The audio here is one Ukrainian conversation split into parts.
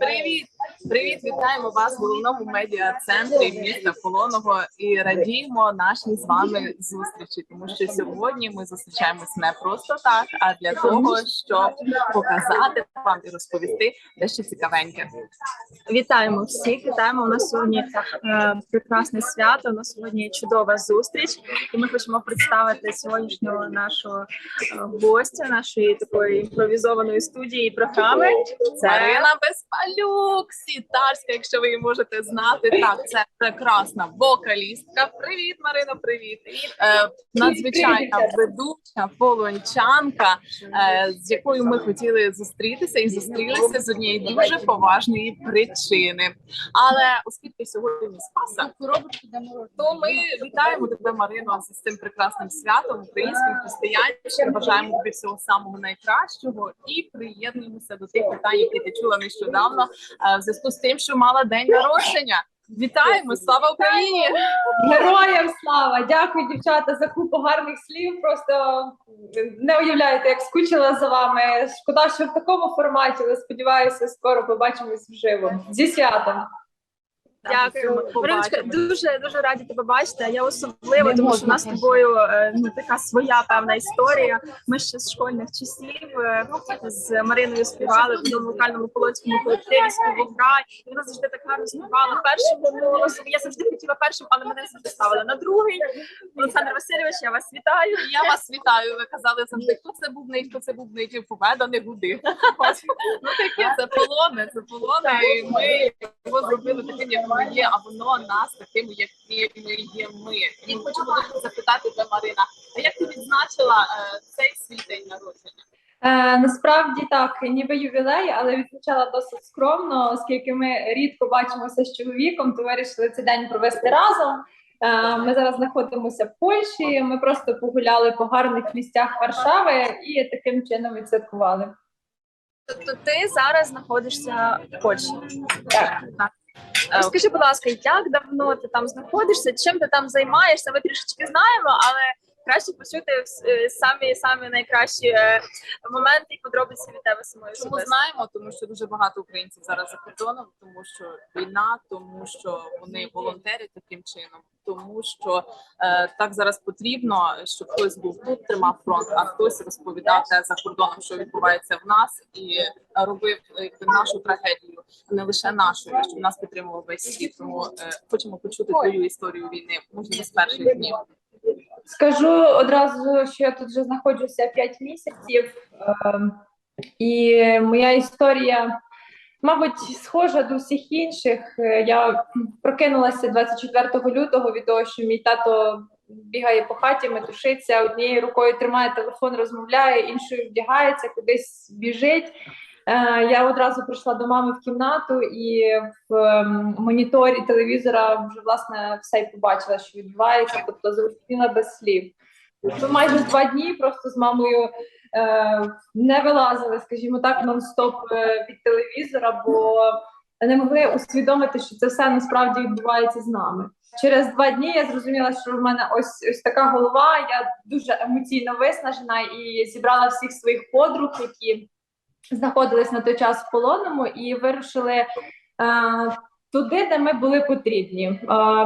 Привіт! Привіт! Вітаємо вас в головному медіа-центрі міста Полоного і радіємо нашій з вами зустрічі, тому що сьогодні ми зустрічаємось не просто так, а для того, щоб показати вам і розповісти дещо цікавеньке. Вітаємо всіх. Вітаємо. У нас сьогодні е, прекрасне свято. У нас сьогодні чудова зустріч, і ми хочемо представити сьогоднішнього нашого е, гостя, нашої такої імпровізованої студії і програми. Це Марина Безпалюк, сітарська, якщо ви її можете знати. Так, це прекрасна вокалістка. Привіт, Марина, привіт. Е, надзвичайна ведуча полончанка, е, з якою ми хотіли зустрітися і зустрілися з однієї дуже поважної причини. Але оскільки сьогодні Спаса, то ми вітаємо тебе, Марино, з цим прекрасним святом українським християнським. Бажаємо тобі всього самого найкращого і приєднуємося до тих питань, які ти чула нещодавно е, в зв'язку з тим, що мала день народження. Вітаємо! Слава Україні! Героям слава! Дякую, дівчата, за купу гарних слів. Просто не уявляєте, як скучила за вами. Шкода, що в такому форматі, але сподіваюся, скоро побачимось вживо. Зі святом! Дякуємо. Все, Мариночка, дуже дуже раді тебе бачити. Я особливо, тому що у нас з тобою е, ну така своя певна історія. Ми ще з школьних часів е, з Мариною співали в одному вокальному полонському колективі співограй. І вона завжди так гарно співала першим голосом. Я завжди хотіла першим, але мене завжди ставили на другий. Олександр Васильович, я вас вітаю. Я вас вітаю. Ви казали завжди, хто це бубнить, хто це бубнить, і поведа не гуди. Ну таке це полоне, це полоне. І ми його зробили таким, як є, а воно нас такими, якими є ми. І дуже запитати тебе, Марина, а як ти відзначила е, цей свій день народження? Е, насправді так, ніби ювілей, але відзначала досить скромно, оскільки ми рідко бачимося з чоловіком, то вирішили цей день провести разом. Е, Ми зараз знаходимося в Польщі. Ми просто погуляли по гарних місцях Варшави і таким чином відсвяткували. Тобто ти зараз знаходишся в Польщі. Так. Е, Розкажи, будь ласка, як давно ти там знаходишся, чим ти там займаєшся? Ми трішечки знаємо, але краще почути е, самі самі найкращі е, моменти і подробиці від тебе самої особисто. знаємо, тому що дуже багато українців зараз за кордоном, тому що війна, тому що вони волонтерять таким чином, тому що е, так зараз потрібно, щоб хтось був тут, тримав фронт, а хтось розповідав те за кордоном, що відбувається в нас, і робив е, якби, нашу трагедію, не лише нашу, а щоб нас підтримував весь світ. Тому е, хочемо почути твою історію війни, можливо, з перших днів. Скажу одразу, що я тут вже знаходжуся 5 місяців, ем, і моя історія, мабуть, схожа до всіх інших. Е, Я прокинулася 24 лютого від того, що мій тато бігає по хаті, метушиться, однією рукою тримає телефон, розмовляє, іншою вдягається, кудись біжить. Е, Я одразу прийшла до мами в кімнату і в ем, моніторі телевізора вже власне все й побачила, що відбувається, тобто зрозуміла без слів. Ми майже два дні просто з мамою е, не вилазили, скажімо так, нон-стоп е, від телевізора, бо не могли усвідомити, що це все насправді відбувається з нами. Через два дні я зрозуміла, що в мене ось ось така голова. Я дуже емоційно виснажена і зібрала всіх своїх подруг, які знаходились на той час в полоному, і вирушили е, туди, де ми були потрібні, е,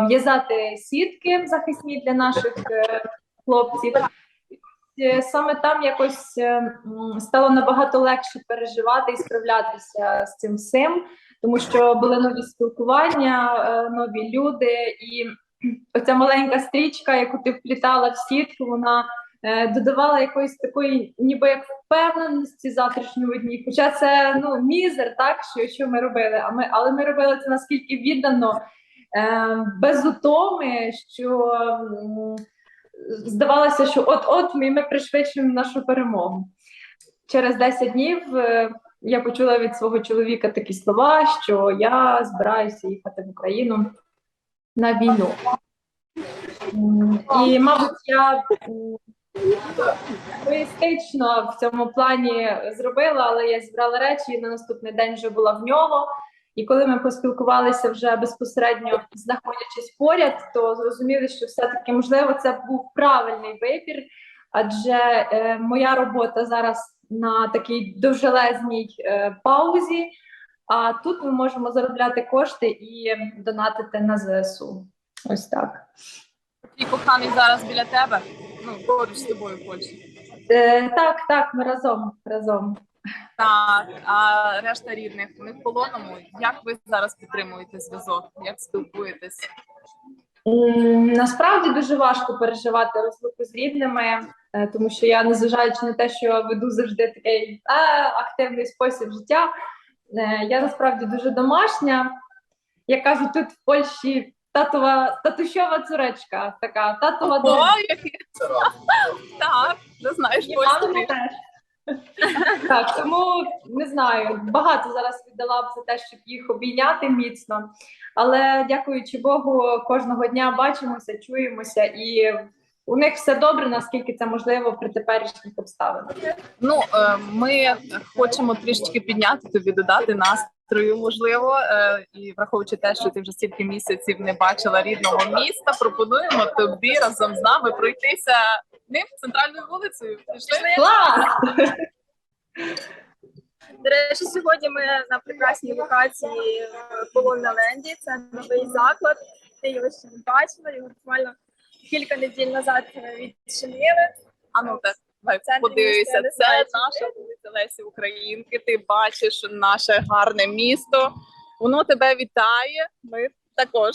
в'язати сітки захисні для наших е, хлопців. Саме там якось стало набагато легше переживати і справлятися з цим всім, тому що були нові спілкування, нові люди, і оця маленька стрічка, яку ти вплітала в сітку, вона додавала якоїсь такої, ніби як впевненості завтрашнього дні. Хоча це ну мізер, так що, що ми робили. А ми, але ми робили це наскільки віддано, е, без утоми, що здавалося, що от-от ми, ми пришвидшуємо нашу перемогу. Через 10 днів е, я почула від свого чоловіка такі слова, що я збираюся їхати в Україну на війну. І, мабуть, я м, в цьому плані зробила, але я зібрала речі і на наступний день вже була в нього. І коли ми поспілкувалися вже безпосередньо знаходячись поряд, то зрозуміли, що все-таки можливо це був правильний вибір, адже е, моя робота зараз на такій довжелезній е, паузі. А тут ми можемо заробляти кошти і донатити на ЗСУ. Ось так. Твій коханий зараз біля тебе. Ну, поруч з тобою в Польщі. Е, так, так, ми разом разом. Так, а решта рідних не в полоному. Як ви зараз підтримуєте зв'язок? Як спілкуєтесь? М, Насправді дуже важко переживати розлуку з рідними, е, тому що я, незважаючи на те, що веду завжди такий а, активний спосіб життя, е, я насправді дуже домашня. Я кажу, тут в Польщі татова татущова цуречка, така татова О, донька. Так, не знаєш. Так, тому не знаю, багато зараз віддала б за те, щоб їх обійняти міцно. Але дякуючи Богу, кожного дня бачимося, чуємося, і у них все добре, наскільки це можливо при теперішніх обставинах. Ну, е, ми хочемо трішечки підняти тобі, додати настрою, можливо, е, і враховуючи те, що ти вже стільки місяців не бачила рідного міста, пропонуємо тобі разом з нами пройтися ним центральною вулицею. Пішли? Клас! До речі, сьогодні ми на прекрасній локації в Полонна Ленді. Це новий заклад. Ти його ще не бачила, його буквально кілька неділь назад відчинили. А ну так, подивися, це наша вулиця Лесі Українки. Ти бачиш наше гарне місто. Воно тебе вітає. Ми також.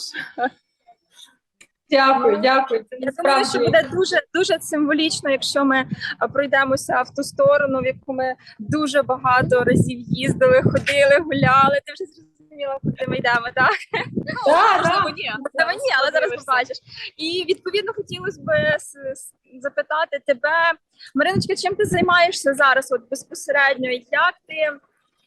Дякую, дякую. Це Я думаю, що буде дуже дуже символічно, якщо ми пройдемося в ту сторону, в яку ми дуже багато разів їздили, ходили, гуляли. Ти вже зрозуміла, куди ми йдемо, так? Так, так. Можливо, ні. Можливо, ні, але зараз побачиш. І відповідно хотілося б запитати тебе, Мариночка, чим ти займаєшся зараз? От безпосередньо, як ти,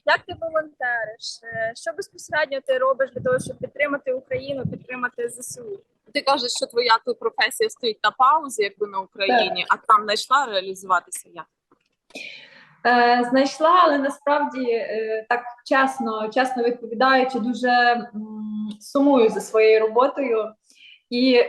як ти волонтериш? Е, Що безпосередньо ти робиш для того, щоб підтримати Україну, підтримати ЗСУ? Ти кажеш, що твоя тут професія стоїть на паузі, якби на Україні, а там знайшла реалізуватися як? Е, знайшла, але насправді е, так чесно, чесно відповідаючи, дуже сумую за своєю роботою і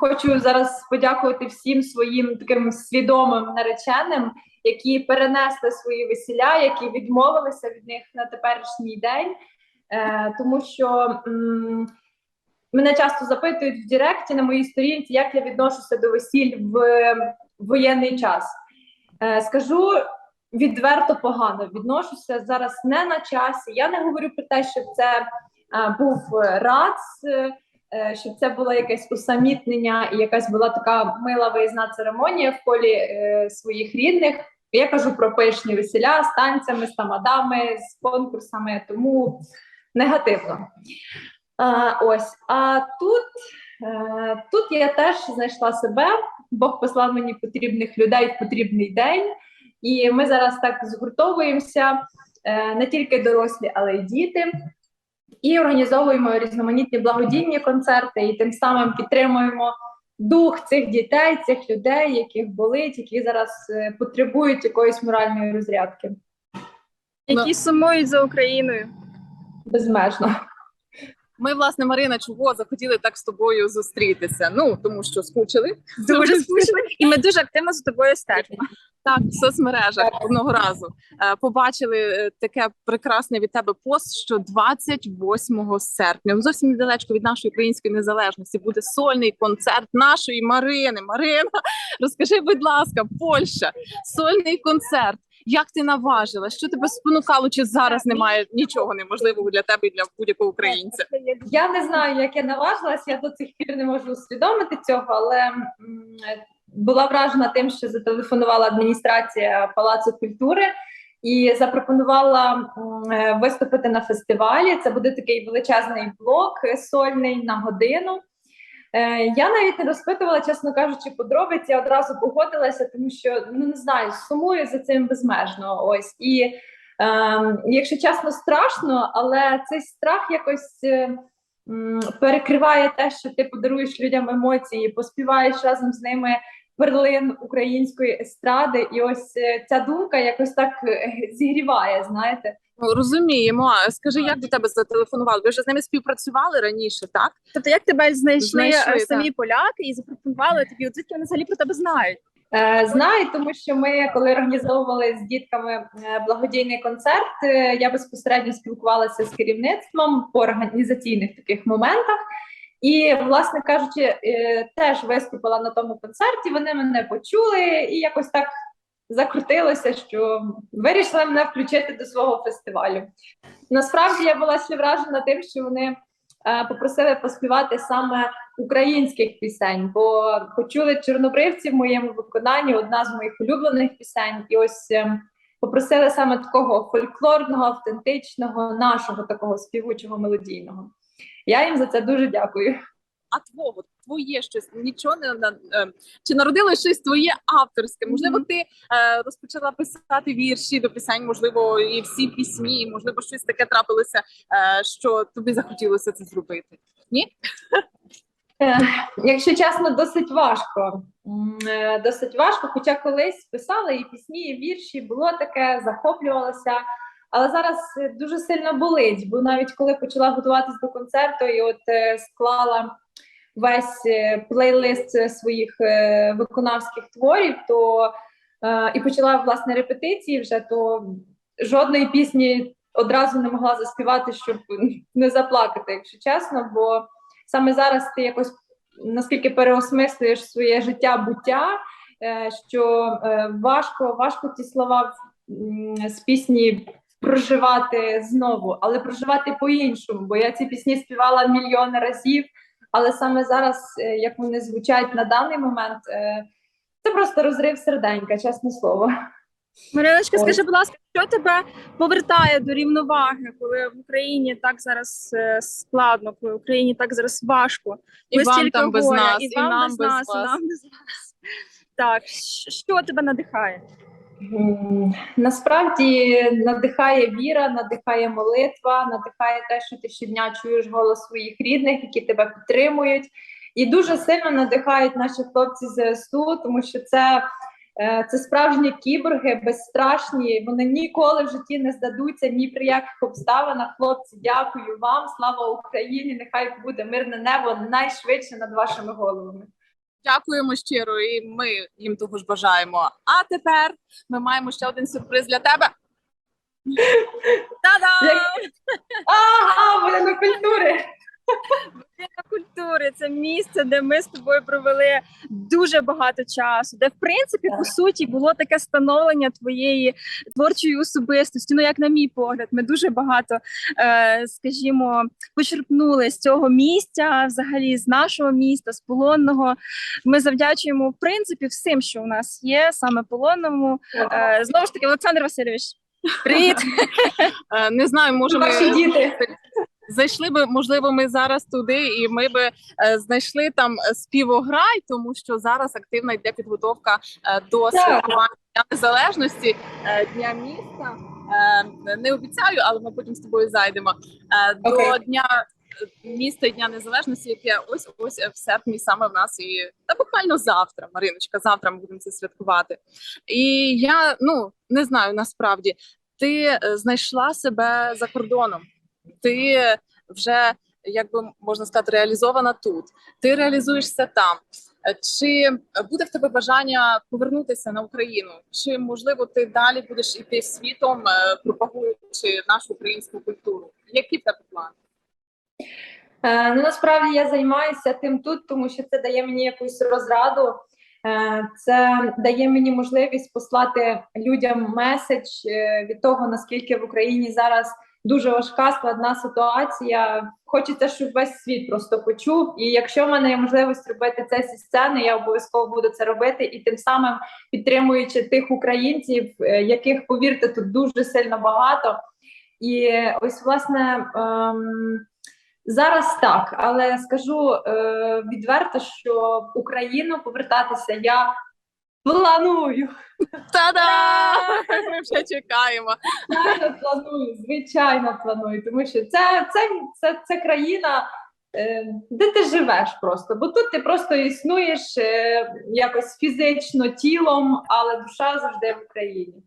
хочу зараз подякувати всім своїм таким свідомим нареченим, які перенесли свої весілля, які відмовилися від них на теперішній день, е, тому що. Мене часто запитують в Директі на моїй сторінці, як я відношуся до весіль в воєнний час. Скажу відверто погано відношуся зараз не на часі. Я не говорю про те, щоб це е, був рац, е, щоб це було якесь усамітнення і якась була така мила виїзна церемонія в колі е, своїх рідних. Я кажу про пишні весіля з танцями, з тамадами, з конкурсами, тому негативно. А, ось, а тут, е, тут я теж знайшла себе. Бог послав мені потрібних людей в потрібний день. І ми зараз так згуртовуємося е, не тільки дорослі, але й діти, і організовуємо різноманітні благодійні концерти, і тим самим підтримуємо дух цих дітей, цих людей, яких болить, які зараз е, потребують якоїсь моральної розрядки. Які сумують за Україною? Безмежно. Ми, власне, Марина, чого захотіли так з тобою зустрітися? Ну тому що скучили Дуже скучно, і ми дуже активно за тобою стежимо. так в соцмережах одного разу. Е, побачили е, таке прекрасне від тебе пост, що 28 серпня, ну, зовсім недалечко від нашої української незалежності, буде сольний концерт нашої Марини. Марина, розкажи, будь ласка, Польща, сольний концерт. Як ти наважила? Що тебе спонукало? Чи зараз немає нічого неможливого для тебе і для будь-якого українця? Я не знаю, як я наважилась, я до цих пір не можу усвідомити цього, але була вражена тим, що зателефонувала адміністрація Палацу культури і запропонувала е, виступити на фестивалі. Це буде такий величезний блок е, сольний на годину. Е, Я навіть не розпитувала, чесно кажучи, подробиці, я одразу погодилася, тому що ну не знаю, сумую за цим безмежно. Ось і Ем, якщо чесно, страшно, але цей страх якось ем, перекриває те, що ти подаруєш людям емоції, поспіваєш разом з ними перлин української естради, і ось е, ця думка якось так е, зігріває. Знаєте, Ну, Розуміємо. А скажи, як до тебе зателефонували? Ви вже з ними співпрацювали раніше, так? Тобто, як тебе знайшли, Знайшли, е, самі поляки і запропонували тобі, от звідки вони взагалі про тебе знають? Знаю, тому що ми, коли організовували з дітками благодійний концерт, я безпосередньо спілкувалася з керівництвом по організаційних таких моментах. І, власне кажучи, е, теж виступила на тому концерті. Вони мене почули і якось так закрутилося, що вирішили мене включити до свого фестивалю. Насправді я була ще вражена тим, що вони е, попросили поспівати саме українських пісень, бо почули чорнобривці в моєму виконанні одна з моїх улюблених пісень, і ось е, попросили саме такого фольклорного, автентичного, нашого такого співучого мелодійного. Я їм за це дуже дякую. А твого твоє щось нічого не на е, чи народилось щось твоє авторське? Можливо, ти е, розпочала писати вірші до пісень, можливо, і всі пісні, можливо, щось таке трапилося, е, що тобі захотілося це зробити. Е, Якщо чесно, досить важко. Е, Досить важко, хоча колись писала і пісні, і вірші, було таке, захоплювалася. Але зараз е, дуже сильно болить, бо навіть коли почала готуватись до концерту і от е, склала весь е, плейлист своїх виконавських творів, то і почала власне репетиції вже, то жодної пісні одразу не могла заспівати, щоб не заплакати, якщо чесно. Бо саме зараз ти якось наскільки переосмислюєш своє життя буття, що важко, важко ті слова з пісні проживати знову, але проживати по-іншому. Бо я ці пісні співала мільйони разів, але саме зараз, е, як вони звучать на даний момент, е, це просто розрив серденька, чесне слово. Мариночка, скажи, будь ласка, що тебе повертає до рівноваги, коли в Україні так зараз е, складно, коли в Україні так зараз важко, І коли вам стільки там без нас, і, і вам нам без без нас, і нам без вас. Так, що тебе надихає? Насправді надихає віра, надихає молитва, надихає те, що ти щодня чуєш голос своїх рідних, які тебе підтримують. І дуже сильно надихають наші хлопці ЗСУ, тому що це, е, це справжні кіборги, безстрашні. Вони ніколи в житті не здадуться ні при яких обставинах. Хлопці, дякую вам. Слава Україні! Нехай буде мирне небо найшвидше над вашими головами. Дякуємо щиро, і ми їм того ж бажаємо. А тепер ми маємо ще один сюрприз для тебе. Та-дам! Ага, Ага, на культури. Будинок культури це місце, де ми з тобою провели дуже багато часу, де в принципі по суті було таке становлення твоєї творчої особистості. Ну як на мій погляд, ми дуже багато, е, скажімо, почерпнули з цього місця, взагалі з нашого міста, з полонного. Ми завдячуємо в принципі всім, що у нас є, саме полонному. Е, знову ж таки, Олександр Васильович. Привіт, Е, Не знаю, може ми Ваші діти. Зайшли би, можливо, ми зараз туди, і ми би е, знайшли там е, співограй, тому що зараз активно йде підготовка е, до святкування Дня незалежності е, дня міста. Е, Не обіцяю, але ми потім з тобою зайдемо е, до Окей. дня міста і дня незалежності, яке ось ось в серпні саме в нас і та буквально завтра, Мариночка. Завтра ми будемо це святкувати. І я ну не знаю насправді. Ти знайшла себе за кордоном. Ти вже як би можна сказати, реалізована тут. Ти реалізуєшся там. Чи буде в тебе бажання повернутися на Україну? Чи можливо ти далі будеш іти світом, е, пропагуючи нашу українську культуру? Які в тебе плани? Е, Ну, насправді я займаюся тим тут, тому що це дає мені якусь розраду. Е, Це дає мені можливість послати людям меседж від того, наскільки в Україні зараз дуже важка складна ситуація. Хочеться, щоб весь світ просто почув. І якщо в мене є можливість робити це зі сцени, я обов'язково буду це робити. І тим самим підтримуючи тих українців, е, яких повірте, тут дуже сильно багато. І ось власне. ем, Зараз так, але скажу е, відверто, що в Україну повертатися я планую. Та-да! Ми вже чекаємо. Звичайно, планую, звичайно, планую, тому що це, це, це, це країна, е, де ти живеш просто. Бо тут ти просто існуєш е, якось фізично тілом, але душа завжди в Україні.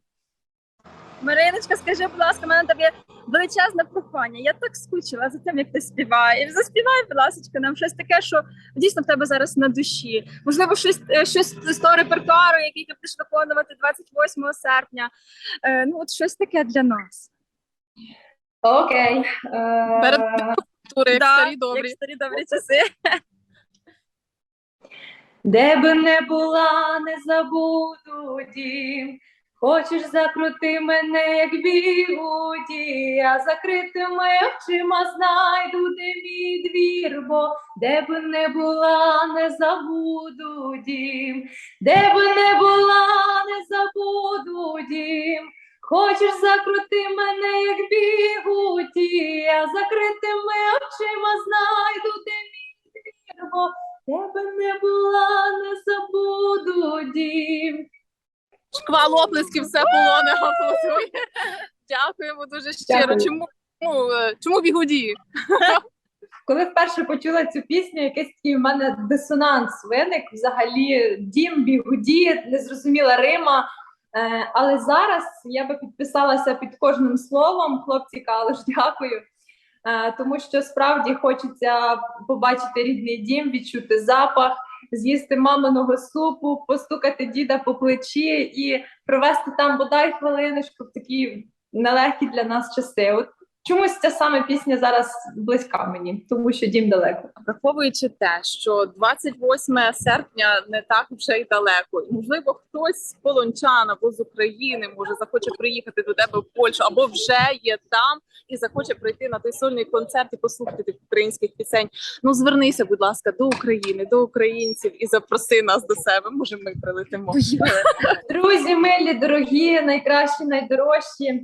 Мариночка, скажи, будь ласка, в мене тобі величезне прохання. Я так скучила за тим, як ти співаєш. Заспівай, будь ласка, нам щось таке, що дійсно в тебе зараз на душі. Можливо, щось, е, щось з того репертуару, який ти будеш виконувати 28 серпня. Е, ну, от щось таке для нас. Окей. Перед Е, Тури, як Да, старі добрі. Як старі добрі часи. Де би не була, не забуду дім. Хочеш закрути мене, як бігуді, а закритими очима знайду, де мій двір, бо де би не була, не забуду дім, де би не була, не забуду дім. Хочеш закрути мене, як бігуді, а закритими очима знайду, де мій двір, бо де би не була, Шквал оплесків, все полоне аплодує. Дякуємо дуже щиро. Дякую. Чому, ну, е, чому бігуді? Коли вперше почула цю пісню, якийсь такий в мене дисонанс виник. Взагалі, дім, бігуді, незрозуміла Рима. Е, але зараз я би підписалася під кожним словом. Хлопці Калуш, дякую. Е, тому що справді хочеться побачити рідний дім, відчути запах, з'їсти маминого супу, постукати діда по плечі і провести там бодай хвилиночку в такі нелегкі для нас часи. От чомусь ця саме пісня зараз близька мені, тому що дім далеко. Враховуючи те, що 28 серпня не так вже й далеко, і можливо, хтось з полончан або з України може захоче приїхати до тебе в Польщу, або вже є там і захоче прийти на той сольний концерт і послухати тих українських пісень. Ну звернися, будь ласка, до України, до українців і запроси нас до себе. Може, ми прилетимо. Друзі, милі, дорогі, найкращі, найдорожчі.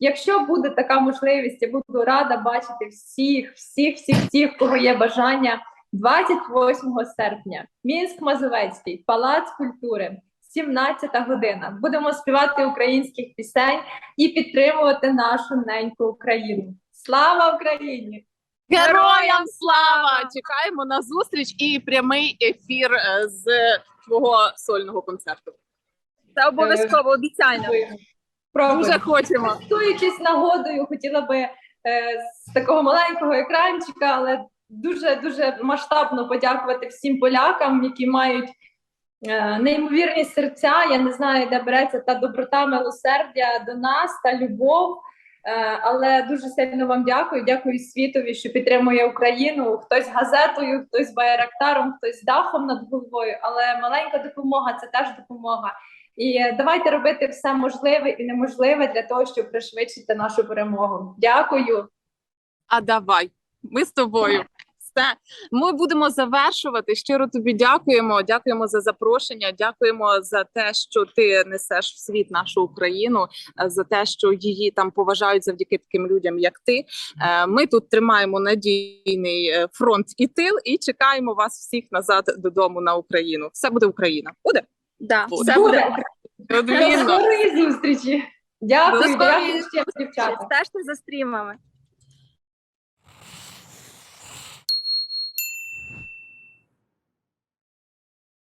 Е, Якщо буде така можливість, я буду рада бачити всіх, всіх, всіх, всіх, кого є бажання. 28 серпня, Мінськ Мазовецький, Палац культури, 17 година. Будемо співати українських пісень і підтримувати нашу неньку Україну. Слава Україні! Героям слава! Чекаємо на зустріч і прямий ефір е, з твого сольного концерту. Та обов'язково обіцяємо. Дуже хочемо. користуючись нагодою, хотіла би е, з такого маленького екранчика, але дуже дуже масштабно подякувати всім полякам, які мають е, неймовірні серця. Я не знаю, де береться та доброта, милосердя до нас та любов. Е, але дуже сильно вам дякую. Дякую світові, що підтримує Україну. Хтось газетою, хтось байрактаром, хтось дахом над головою. Але маленька допомога це теж допомога. І давайте робити все можливе і неможливе для того, щоб пришвидшити нашу перемогу. Дякую. А давай, ми з тобою. Все, ми будемо завершувати. Щиро тобі дякуємо. Дякуємо за запрошення. Дякуємо за те, що ти несеш в світ нашу Україну, е, за те, що її там поважають завдяки таким людям, як ти. Е, Ми тут тримаємо надійний е, фронт і тил, і чекаємо вас всіх назад додому на Україну. Все буде Україна. Буде Да, все буде. До скорої зустрічі. Дякую, До скорої дякую ще дівчата. Стежте за стрімами.